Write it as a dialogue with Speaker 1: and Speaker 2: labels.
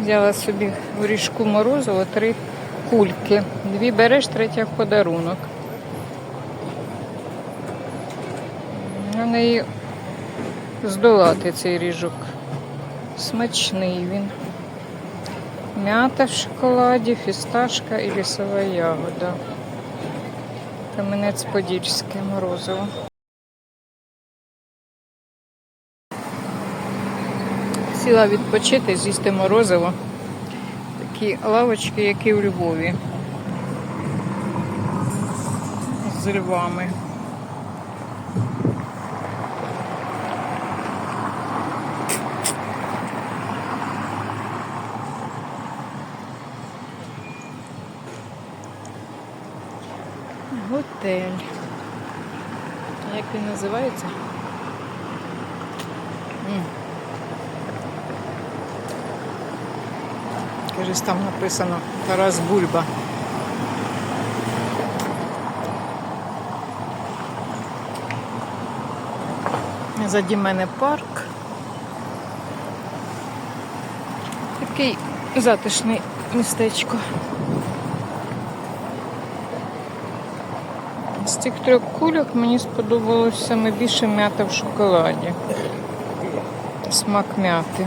Speaker 1: Взяла собі в ріжку морозиво три кульки. Дві береш, третя в подарунок. На неї здолати цей ріжок. Смачний він. М'ята в шоколаді, фісташка і лісова ягода. Каменець подільське морозиво. Сіла відпочити, з'їсти морозиво. Такі лавочки, які у Львові. З львами. Готель. Як він називається? Кажись, там написано Тарас Бульба. Заді мене парк. Такий затишний містечко. З цих трьох кульок мені сподобалось саме більше м'ята в шоколаді. Смак м'яти.